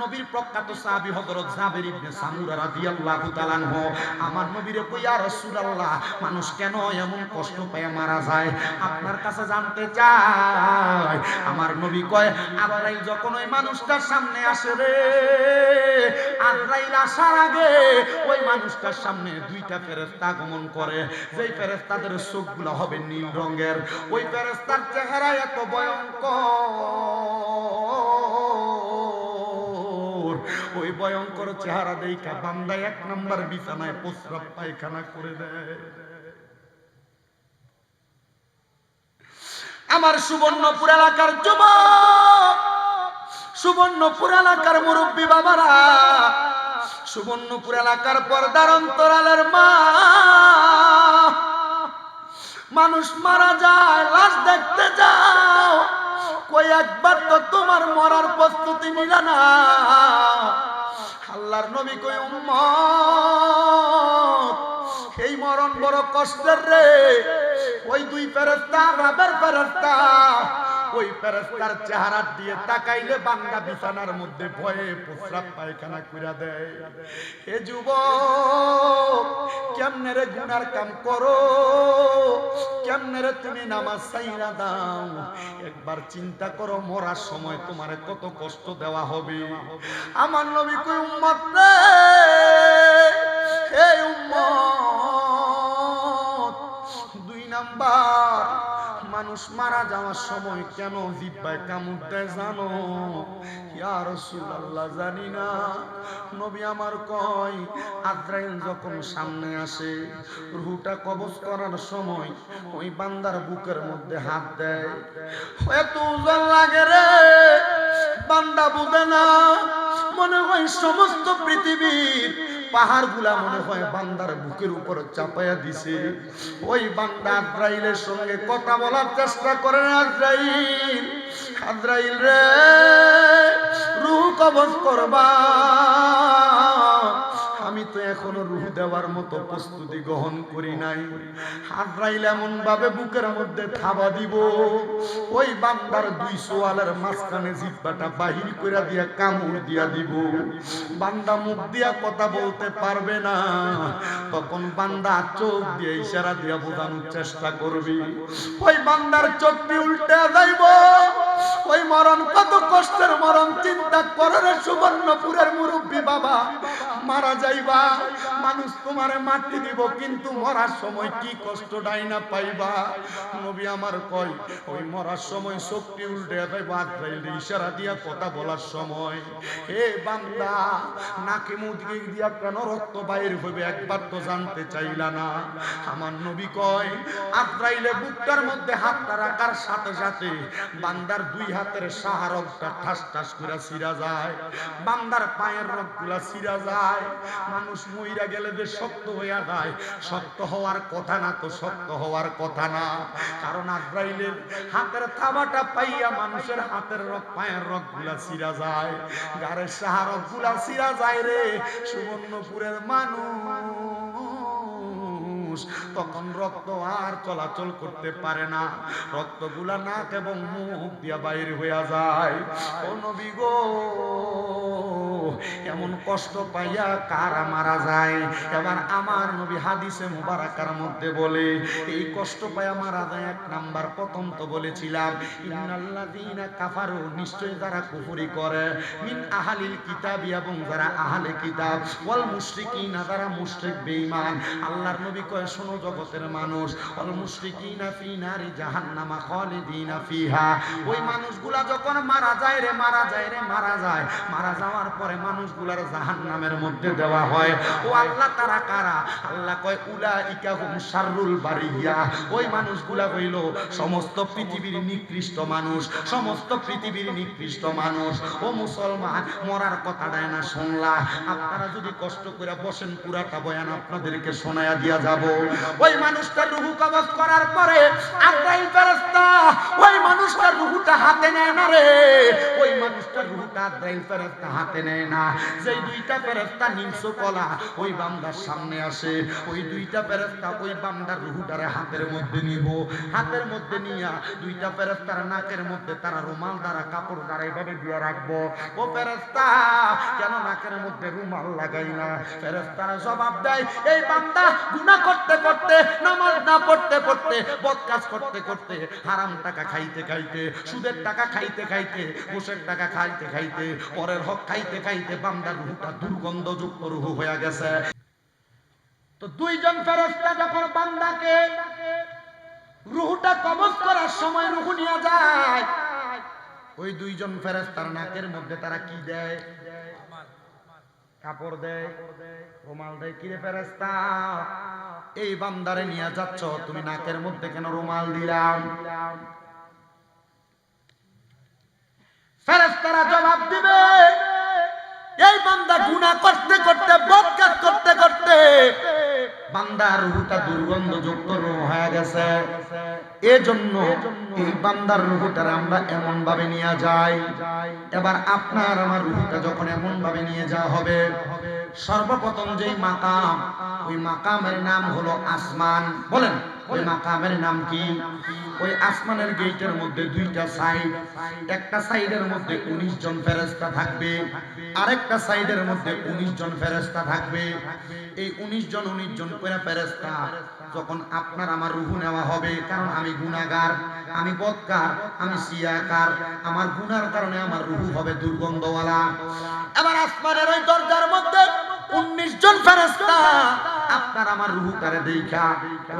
নবীর প্রখ্যাত সাহাবী হযরত জাবের ইবনে সামুরা রাদিয়াল্লাহু তাআলা আনহু, আমার নবীরে কইয়া রাসূলুল্লাহ, মানুষ কেন এমন কষ্ট পায় মারা যায়? আপনার কাছে জানতে চাই। আমার নবী কয় আজরাইল যখন ওই মানুষটার সামনে আসে রে আজরাইল আসার আগে ওই মানুষটার সামনে দুইটা ফেরেশতা আগমন করে। যেই ফেরেশতাদের চোখগুলো হবে নীল রঙের, ওই ফেরেশতার চেহারা এত ভয়ঙ্কর। ওই ভয়ঙ্কর চেহারা দেখা বান্দা এক নাম্বার বিছানায় প্রস্রাব পায়খানা করে দেয়। আমার সুবর্ণপুর এলাকার যুবক, সুবর্ণপুর এলাকার মুরব্বী বাবারা, সুবর্ণপুর এলাকার পর্দার অন্তরালের মা, মানুষ মারা যায়, লাশ দেখতে যাও। কই একবার তো তোমার মরার প্রস্তুতি নিলা না? আল্লাহর নবী কই, উম্মত, এই মরণ বড় কষ্টের রে। ওই দুই ফেরেশতা রাবের ফেরেস্তা ওই ফেরেস্তার চেহারা দিয়ে তাকাইলে বান্দা বিছানার মধ্যে ভয়ে প্রস্রাব পায়খানা কইরা দেয়। হে যুবক, কেমনে রে গুনার কাম করো? কেমনে রে তুমি নামাজ সাইরা দাও? একবার চিন্তা করো, মরার সময় তোমারে কত কষ্ট দেওয়া হবে। আমার নবী কই উম্মত রে! মারা যাওয়ার সময় কেন জিব্বায় কামড় দেয় জানো? ইয়া রাসূলুল্লাহ, জানি না। নবী আমার কয় আদ্রাইল যখন সামনে আসে, রুহুটা কবজ করার সময় ওই বান্দার বুকের মধ্যে হাত দেয়। এত ওজন লাগে রে, বান্দা বুঝে না। মনে হয় সমস্ত পৃথিবীর পাহাড়গুলা মনে হয় বান্দার বুকের উপর চাপাইয়া দিছে। ওই বান্দা আজরাইলের সঙ্গে কথা বলার চেষ্টা করেন আজরাইল। আজরাইল রে রু কবজ করবা। তো এখনও রুহ দেওয়ার মতো প্রস্তুতি গ্রহণ করি নাই। আদ্রাইল এমন ভাবে বুকের মধ্যে থাবা দিব, ওই বান্দার দুই সোয়ালের মাঝখানে জিব্বাটা বাহির করে দিয়া কামড় দিয়া দিব। বান্দা মুখ দিয়া কথা বলতে পারবে না, তখন বান্দা চোখ দিয়ে ইশারা দিয়া বোঝানোর চেষ্টা করবি। ওই বান্দার চোখ দিয়ে উল্টে যাইব, ওই মরণ কত কষ্টের মরণ, চিন্তা করে রে সুবর্ণপুরের মুরব্বী বাবা। মারা যাইবা। মানুষ তোমারে মাটি দিব, কিন্তু মরার সময় কি কষ্ট ডাইনা পাইবা? নবী আমার কয়, ওই মরার সময় শক্তি উল্টে আজরাইল ইশারা দিয়া কথা বলার সময়। হে বান্দা, নাকে মুদকে দিয়া কেন রক্ত বাইর হইবে? একবার তো জানতে চাইলা না। আমার নবী কয় আজরাইলে বুকটার মধ্যে হাতটা রাখার সাথে সাথে বান্দার দুই হাতের সাহারকটা ঠাস ঠাস করে সিরা যায়। বান্দার পায়ের রগগুলা সিরা যায়। মানুষ মইরা গেলে যে শক্ত হইয়া যায় শক্ত হওয়ার কথা না তো শক্ত হওয়ার কথা না। কারণ আজরাইলের হাতের থাবাটা পাইয়া মানুষের হাতের রগ, পায়ের রগগুলা সিরা যায়। গারের সাহারকগুলা সিরা যায় রে, সুবর্ণপুরের মানুষ। তখন রক্ত আর চলাচল করতে পারে না। রক্তগুলা নাক এবং মুখ দিয়া বাইরে হইয়া যায়। ও নবী গো এমন কষ্ট পাইয়া কারা মারা যায়? এবার আমার নবী হাদিসে মুবারাকার মধ্যে বলে, এই কষ্ট পাইয়া মারা যায় এক নাম্বার। প্রথম তো বলেছিলাম, ইন্নাল্লাযীনা কাফারু নিশ্চয় যারা কুফরি করে। মিন আহালিল কিতাবি এবং যারা আহলে কিতাব। ওয়াল মুশরিকিনা, যারা মুশরিক, বেঈমান। আল্লাহর নবী কয়, শোনো জগতের মানুষ, ওয়াল মুশরিকিনা ফি নারি জাহান্নামা খালিদিনা ফিহা। ওই মানুষগুলা যখন মারা যায় রে, মারা যায় রে, মারা যায়। মারা যাওয়ার পরে মানুষগুলার জাহান্নামের মধ্যে দেওয়া হয়? ও আল্লাহ তারা কারা? আল্লাহ কয়, উলাইকা হুম শাররুল বারিয়া। ওই মানুষগুলা হইল সমস্ত পৃথিবীর নিকৃষ্ট মানুষ, সমস্ত পৃথিবীর নিকৃষ্ট মানুষ। ও মুসলমান, মরার কথাটাই না শুনলা আপনারা যদি কষ্ট করে বসেন, পুরাটা বয়ান আপনাদেরকে শোনায়া দিয়া যাব। ওই মানুষটার রুহু কবজ করার পরে আব্রাহিম ফেরেশতা, ওই মানুষটার রুহুটা হাতে নেয় না রে। ওই মানুষটার রুহুটা আব্রাহিম ফেরেশতা হাতে নেয়। না। যেই দুইটা ফেরেশতা নিমস কলা ওই বান্দার সামনে আসে, ওই দুইটা ফেরেশতা ওই বান্দার রুহুটারে হাতের মধ্যে নিব। হাতের মধ্যে নিয়া দুইটা ফেরেশতার নাকের মধ্যে তারা রুমাল দ্বারা, কাপড় দ্বারা এইভাবে দিয়ে রাখব। ও ফেরেশতা নাকের মধ্যে রুমাল লাগাই না? ফেরেশতারা জবাব দেয়, এই বান্দা গুনাহ করতে করতে, নামাজ না পড়তে পড়তে বদ কাজ করতে করতে, হারাম টাকা খাইতে খাইতে, সুদের টাকা খাইতে খাইতে, ঘুষের টাকা খাইতে খাইতে, পরের হক খাইতে খাইতে বান্দার রুহটা দুর্গন্ধযুক্ত রুহ হয়ে গেছে। তো দুইজন ফেরেশতা যখন বান্দাকে রুহটা কবজ করার সময় রুহ নিয়ে যায়, ওই দুইজন ফেরেশতার নাকের মধ্যে তারা কি দেয়? কাপড় দেয়, রুমাল দেয়। কিরে ফেরেশতা, এই বান্দারে নিয়ে যাচ্ছ, তুমি নাকের মধ্যে কেন রুমাল দিলাম ফেরেশতারা জবাব দিবে এই বান্দা গুনাহ করতে করতে, বদকাজ করতে করতে বান্দার রুহটা দুর্গন্ধযুক্ত রূহ হয়ে গেছে। এজন্য এই বান্দার রুহটার আমরা এমন ভাবে নিয়ে যাই। এবার আপনার আমার রুহটা যখন এমন ভাবে নিয়ে যাওয়া হবে, সর্বপ্রথম যেই মাকাম, ওই মাকামের নাম হলো আসমান। বলেন। ওই মাকামের নাম কি? ওই আসমানের গেটের মধ্যে দুইটা সাইড। একটা সাইডের মধ্যে উনিশ জন ফেরেস্তা থাকবে, আরেকটা সাইডের মধ্যে উনিশ জন ফেরেস্তা থাকবে। এই উনিশ জন উনিশ জন করে ফেরেস্তা যখন আপনার আমার রুহু নেওয়া হবে, কারণ আমি গুনাগার আমি বদকার, আমি সিয়াকার আমার গুনার কারণে আমার রুহু হবে দুর্গন্ধওয়ালা। এবার আসমানের ওই দরজার মধ্যে উনিশ জন ফেরেস্তা আপনার আমার রুহুটারে দেখা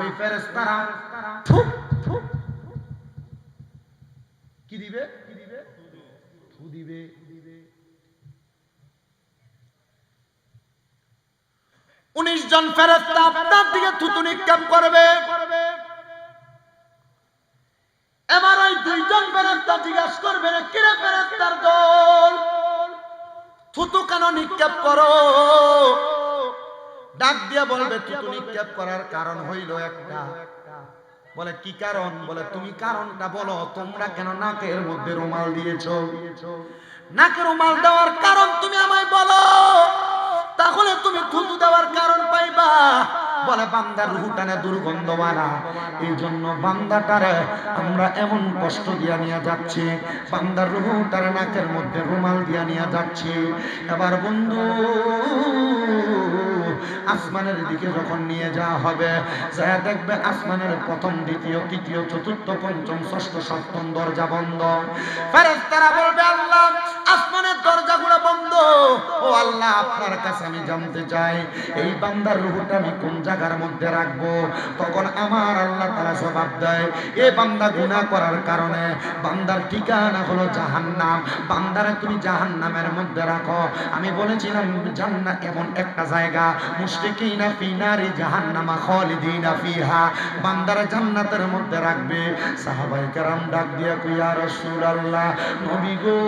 ওই ফেরেস্তারা ফু, ফু, কি দিবে? ফু দিবে। উনিশ জন ফেরেস্তা আপনার দিকে থুতু নিক্ষেপ করবে। এবার ওই দুইজন ফেরেস্তা জিজ্ঞাসা করবে কিরে ফেরেস্তার দল? থুতু কেন নিক্ষেপ করো? ডাক দিয়ে বলবে থুতু নিক্ষেপ করার কারণ হইল একটা। বলে কি কারণ? বলে তুমি কারণটা বলো তোমরা কেন নাকের মধ্যে রুমাল দিয়েছ? নাকে রুমাল দেওয়ার কারণ তুমি আমায় বলো। তাহলে তুমি থুতু দেওয়ার কারণ পাইবা। বলে বান্দার রুহুটানে দুর্গন্ধওয়ালা। এই জন্য বান্দাটারে আমরা এমন কষ্ট দিয়া নিয়ে যাচ্ছি। বান্দার রুহুটারে নাকের মধ্যে রুমাল দিয়া নিয়ে যাচ্ছি। এবার বন্ধু আসমানের দিকে যখন নিয়ে যাওয়া হবে যা দেখবে আসমানের প্রথম, দ্বিতীয়, তৃতীয়, চতুর্থ, পঞ্চম, ষষ্ঠ, সপ্তম দরজা বন্ধ। ফেরেশতারা বলবে, আল্লাহ, আসমানের দরজাগুলো বন্ধ। ও আল্লাহ, আপনার কাছে আমি জানতে চাই, এই বান্দার রুহটা আমি কোন জায়গার মধ্যে রাখব? তখন আমার আল্লাহ তারা জবাব দেয়, এ বান্দা গুনাহ করার কারণে, বান্দার ঠিকানা হলো জাহান্নাম। বান্দারে তুমি জাহান্নামের মধ্যে রাখো। আমি বলেছিলাম, জান্নাত এমন একটা জায়গা মুশরিকিনা ফি নারি জাহান্নামা খালিদিনা ফিহা, বান্দারে জান্নাতের মধ্যে রাখবে। সাহাবাই কেরাম ডাক দিয়া কই ইয়া রাসূলুল্লাহ, নবী গো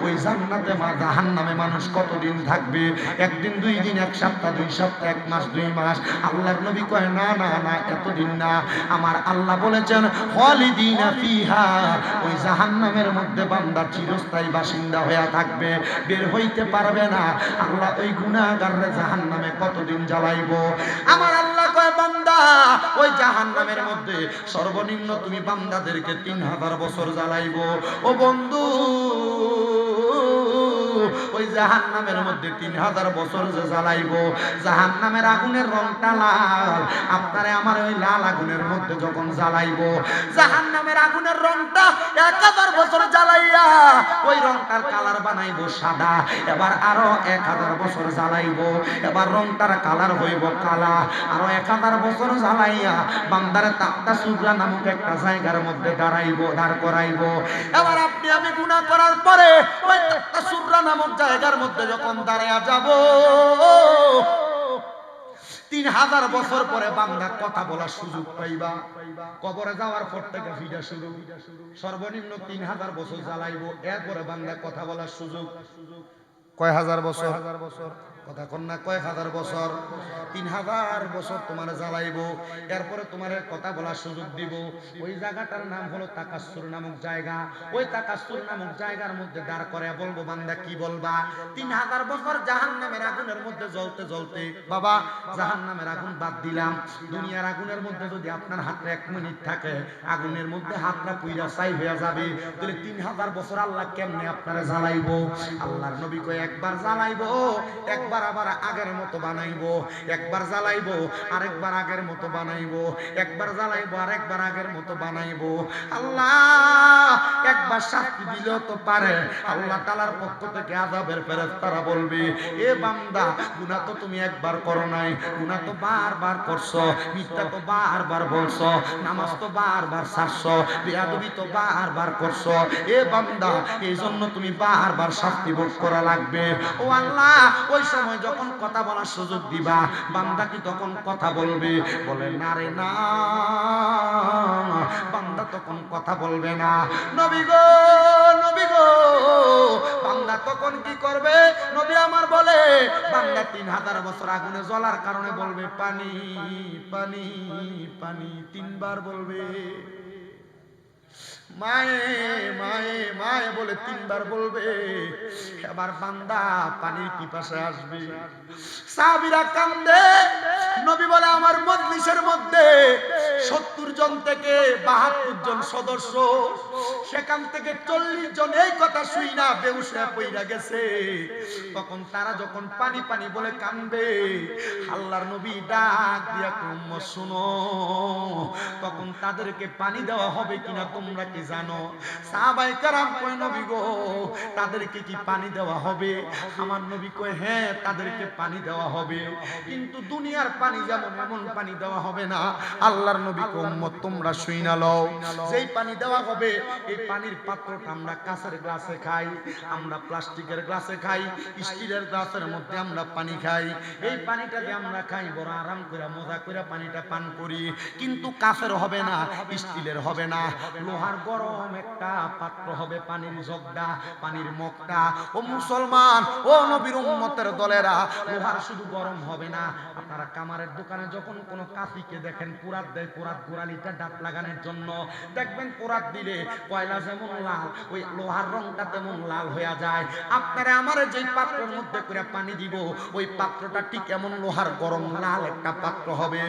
ওই জান্নাতে মা জাহান্নামে মানুষ কতদিন থাকবে? একদিন, দুই দিন, এক সপ্তাহ, দুই সপ্তাহ, এক মাস, দুই মাস। আল্লাহর নবী কয়, না না না, এতদিন না। আমার আল্লাহ বলেছেন, খালিদিনা ফিহা। ওই জাহান্নামের মধ্যে বান্দা চিরস্থায়ী বাসিন্দা হয়ে থাকবে, বের হইতে পারবে না। আল্লাহ ওই গুনাহগাররে জাহান্নামে কতদিন জ্বালাইবো? আমার আল্লাহ কয়, বান্দা, ওই জাহান্নামের মধ্যে সর্বনিম্ন তুমি বান্দাদেরকে তিন হাজার বছর জ্বালাইবো। ও বন্ধু ওই জাহান নামের মধ্যে তিন হাজার বছর যে জ্বালাইবো জাহান নামের আগুনের রংটা লাল। আপনারে আমার ওই লাল আগুনের মধ্যে যখন জ্বালাইবো জাহান নামের আগুনের রংটা এক হাজার বছর জ্বালাইয়া ওই রংটার কালার বানাইবো সাদা। এবার আরও এক হাজার বছর জ্বালাইবো, এবার রংটার কালার হইব কালা। আরও এক হাজার বছর জ্বালাইয়া বান্দারে তাপ্তা সুগরা নামক একটা জায়গার মধ্যে দাঁড়াইবো, দাঁড় করাইবো। এবার আপনি আমি গুনাহ করার পরে ওই তাপ্তা সুগরা নামক জায়গার মধ্যে যখন দাঁড়ায়া যাব, তিন হাজার বছর পরে বাংলা কথা বলার সুযোগ পাইবা। কবরে যাওয়ার পর থেকে ফিরা শুরু। সর্বনিম্ন তিন হাজার বছর জ্বালাইব। এরপরে বান্দা কথা বলার সুযোগ। কয় হাজার বছর হাজার বছর? কথা কন না কয়েক হাজার বছর? তিন হাজার বছর তোমার জ্বালাইবো। এরপরে তোমার কথা বলার সুযোগ দিব। ওই জায়গাটার নাম হলো তাকাসুর নামক জায়গা। ওই তাকাসুর নামক জায়গার মধ্যে দাঁড় করে বলব, বান্দা, কি বলবা? তিন হাজার বছর জাহান নামের আগুনের মধ্যে জ্বলতে জ্বলতে, বাবা জাহান নামের আগুন বাদ দিলাম। দুনিয়ার আগুনের মধ্যে যদি আপনার হাতে এক মিনিট থাকে, আগুনের মধ্যে হাতটা পুইরা চাই হয়ে যাবে। তাহলে তিন হাজার বছর আল্লাহ কেমনে আপনারা জ্বালাইবো? আল্লাহর নবী কয়, একবার জ্বালাইবো, একবার আবার আগের মতো বানাইবো, একবার জ্বালাইবো, আরেকবার আগের মতো বানাইবো, একবার জ্বালাইবো, আরেকবার আগের মতো বানাইবো। আল্লাহ, একবার শাস্তি দিলেও তো পারে। আল্লাহ তালার পক্ষ থেকে আজাবের ফেরেশতারা বলবে, এ বান্দা, গুনাহ তো তুমি একবার করো নাই, গুনাহ তো বারবার করছ, মিথ্যা তো বারবার বলছো, নামাজ তো বারবার ছাড়ছো, বেয়াদবি তো বারবার করছ। এ বান্দা এই জন্য তুমি বারবার শাস্তি ভোগ করা লাগবে। ও আল্লাহ, ওই সময় যখন কথা বলার সুযোগ দিবা, বান্দা কি তখন কথা বলবে? বলে, না রে, না। বান্দা তখন কথা বলবে না। নবী গো নবী গো। বান্দা তখন কি করবে? নবী আমার বলে, বান্দা তিন হাজার বছর আগুনে জ্বলার কারণে বলবে, পানি পানি পানি। তিনবার বলবে। মায়ে মায়ে মায়ে বলে তিনবার বলবে, এবার বান্দা আসবে। কান্দে, নবী বলে আমার মজলিসের মধ্যে সত্তর জন থেকে বাহাত্তর জন সদস্য, সেখান থেকে চল্লিশ জন এই কথা শুই না বেউসে পইরা গেছে। তখন তারা যখন পানি পানি বলে কান্দবে আল্লাহর নবী ডাক দিয়া কুম্ম শুনো, তখন তাদেরকে পানি দেওয়া হবে কিনা তোমরা কি জানো? সাহাবাই কারাম কয়, নবী গো, তাদেরকে কি পানি দেওয়া হবে? আমার নবী কয় হ্যাঁ তাদেরকে পানি দেওয়া হবে। কিন্তু দুনিয়ার পানি যেমন এমন পানি দেওয়া হবে না, আল্লাহর নবী উম্মত, তোমরা শুই না লও। যেই পানি দেওয়া হবে, এই পানির পাত্রটা আমরা কাঁচের গ্লাসে খাই, আমরা প্লাস্টিকের গ্লাসে খাই, স্টিলের গ্লাসের মধ্যে আমরা পানি খাই। এই পানিটা যে আমরা খাই বড় আরাম করে মজা করে পানিটা পান করি। কিন্তু কাঁচের হবে না, স্টিলের হবে না। লোহার গরম একটা পাত্র হবে পানির জগটা পানির মগটা। ও মুসলমান, ও নবীর উম্মতের দলেরা, লোহার শুধু গরম হবে না। আপনারা কামারের দোকানে যখন কোনো কাশিকে দেখেন পুরাত দেয় পুরাত গোড়ালিটা ডাক লাগানোর জন্য, দেখবেন পুরাত দিলে কয়লা যেমন লাল, ওই লোহার রংটা তেমন লাল হয়ে যায়। আপনারা আমার যেই পাত্রের মধ্যে করে পানি দিব, ওই পাত্রটা ঠিক এমন লোহার গরম লাল একটা পাত্র হবে।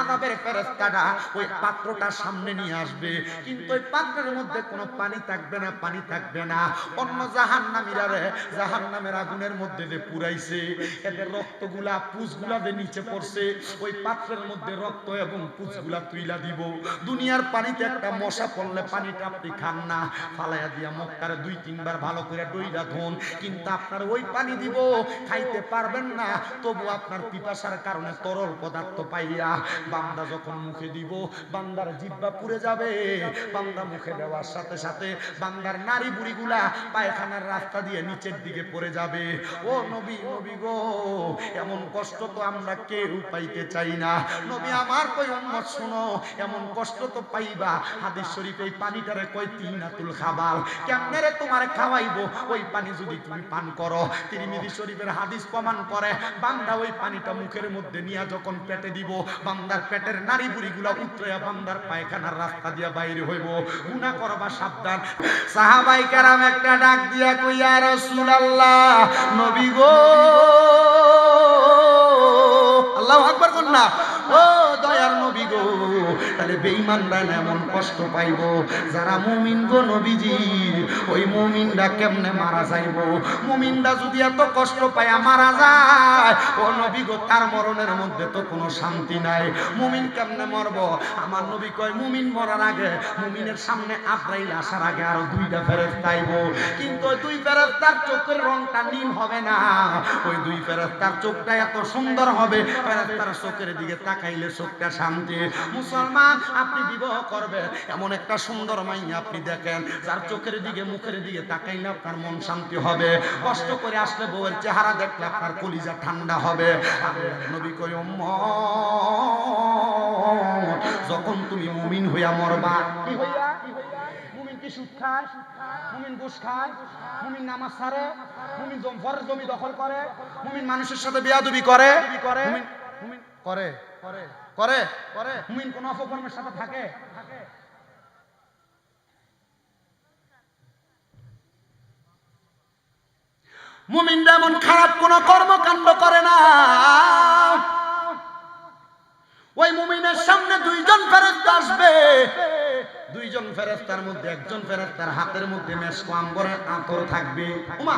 আদাবের ফেরেস্তাটা ওই পাত্রটা সামনে নিয়ে আসবে। কিন্তু ওই পাত্রের মধ্যে কোনো পানি থাকবে না, পানি থাকবে না। অন্য জাহান নামীরা রে জাহান নামের আগুনের মধ্যে যে পুরাইছে, এদের রক্তগুলা পুষগুলা যে নিচে পড়ছে, ওই পাত্রের মধ্যে রক্ত এবং পুষগুলা তুইলা দিব। দুনিয়ার পানিতে একটা মশা পড়লে পানিটা আপনি খান না। ফালাইয়া দিয়া মক্কারে দুই, তিনবার ভালো করে ডইরা ধন। কিন্তু আপনার ওই পানি দিব, খাইতে পারবেন না। তবু আপনার পিপাসার কারণে তরল পদার্থ পাইয়া বান্দা যখন মুখে দিব, বান্দার জিব্বা পুড়ে যাবে। বান্দা মুখে দেওয়ার সাথে সাথে বান্দার নারী বুড়িগুলা পায়খানার রাস্তা দিয়ে নিচের দিকে পড়ে যাবে। ও নবী নবী গো, এমন কষ্ট তো আমরা কেউ পাইতে চাই না। নবী আমার কই উম্মত শুনো, এমন কষ্ট তো পাইবা। হাদিস শরীফে এই পানিটারে কই তিনাতুল খাবাল। কেমনে রে তোমার খাওয়াইবো? ওই পানি যদি তুমি পান করো। তিরমিজি শরীফের হাদিস প্রমাণ করে, বান্দা ওই পানিটা মুখের মধ্যে নিয়ে যখন পেটে দিব, বান্দার পেটের নারী বুড়িগুলা উত্তরা বান্দার পায়খানার রাস্তা দিয়া বাইরে হইব। গুনাহ করবা সাবধান। সাহাবাই কারাম একটা ডাক দিয়া কইয়া আল্লাহ নবী গো আল্লাহু আকবার কোন না। ও দয়ার নবী গো, তাহলে বেঈমানরা এমন কষ্ট পাইব? যারা মুমিন গো নবীজি, ওই মুমিনরা কেমনে মারা যাইব? মুমিনরা যদি এত কষ্ট পায় মারা যায়, ও নবী গো, তার মরণের মধ্যে তো কোনো শান্তি নাই। মুমিন কেমনে মরব? আমার নবী কয়, মুমিন মরার আগে, মুমিনের সামনে আফরাইল আসার আগে আরও দুইটা ফেরেশতা আইব। কিন্তু ওই দুই ফেরেশতার চোখের রংটা নীল হবে না। ওই দুই ফেরেশতার চোখটা এত সুন্দর হবে চোখের দিকে তাকাইলে চোখটা শান্তি। মুসলমান, আপনি বিবাহ এমন একটা সুন্দর আপনি দেখেন, যার চোখের দিকে, মুখের দিকে তাকাইলে আপনার মন শান্তি হবে। কষ্ট করে আসলে বউয়ের চেহারা দেখলে আপনার কলিজা ঠান্ডা হবে। নবী যখন তুমি মুমিন হইয়া মরবা মুমিন নামাজ মুমিন জম দখল করে? মুমিন মানুষের সাথে বেয়াদবি করে? করে করে। করে। করে। করে। মুমিন কোন অপকর্মের সাথে থাকে? মুমিনরা এমন খারাপ কোন কর্মকাণ্ড করে না। ওই মুমিনের সামনে দুইজন ফেরেস্তা আসবে। দুইজন ফেরেস্তার মধ্যে একজন ফেরেস্তার হাতের মধ্যে মেশকো আম্বরের আতর থাকবে। উমা!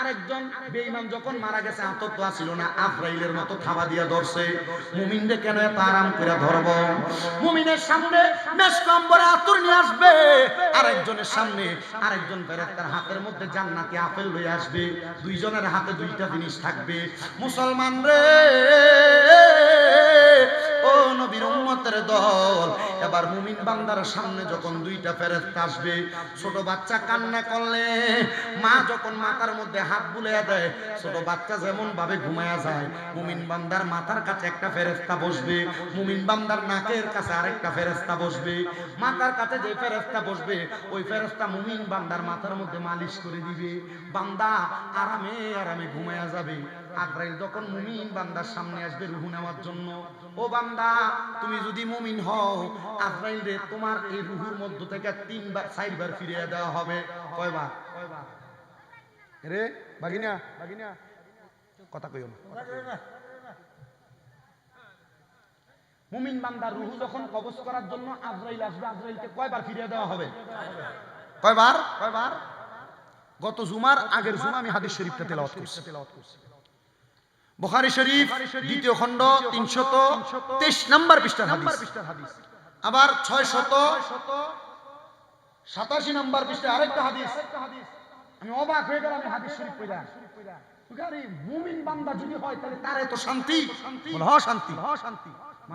আরেকজন বেঈমান যখন মারা গেছে আতর তো আসিল না আফরাইলের মতো থাবা দিয়া ধরছে। মুমিনরে কেন এত আরাম করে ধরব? মুমিনের সামনে মেশকো আম্বরে আতর নিয়ে আসবে। আরেকজনের সামনে আরেকজন ফেরেস্তার হাতের মধ্যে জান্নাতি আপেল লয়ে আসবে। দুইজনের হাতে দুইটা জিনিস থাকবে। মুসলমান রে নবীর উম্মতের দল। এবার মুমিন বান্দার সামনে যখন দুইটা ফেরেস্তা আসবে, ছোট বাচ্চা কান্না করলে, মা যখন মাথার মধ্যে হাত বুলিয়ে দেয়, ছোট বাচ্চা যেমন ভাবে ঘুমায়া যায়, মুমিন বান্দার মাথার কাছে একটা ফেরেস্তা বসবে, মুমিন বান্দার নাকের কাছে আরেকটা ফেরেস্তা বসবে। মাথার কাছে যে ফেরেস্তা বসবে, ওই ফেরেস্তা মুমিন বান্দার মাথার মধ্যে মালিশ করে দিবে। বান্দা আরামে আরামে ঘুমায়া যাবে। আগ্রাইল যখন মুমিন বান্দার সামনে আসবে রুহু নেওয়ার জন্য, ও বান্দা, তুমি যদি মুমিন হও আগ্রাইল রে, তোমার এই রুহুর মধ্য থেকে তিনবার, চারবার ফিরিয়ে দেওয়া হবে। কয়বার? রে, বাগিনা বাগিনা। কথা কইও না। মুমিন বান্দার রুহু যখন কবজ করার জন্য আজরাইল আসবে, আজরাইলকে কয়বার ফিরিয়ে দেওয়া হবে? কয়বার? কয়বার? গত জুমার আগের জুমা আমি হাদিস শরীফটা তেলাওয়াত করছি। বুখারী শরীফ দ্বিতীয় খণ্ড 323 নাম্বার পৃষ্ঠার হাদিস। আবার ছয় শত সাতাশি নম্বর পৃষ্ঠা আরেকটা হাদিস। আমি অবাক হয়ে গেলাম হাদিস শরীফ পড়া। মুমিন বান্দা যদি হয় তাহলে তারে তো শান্তি? শান্তি বল হ শান্তি শান্তি।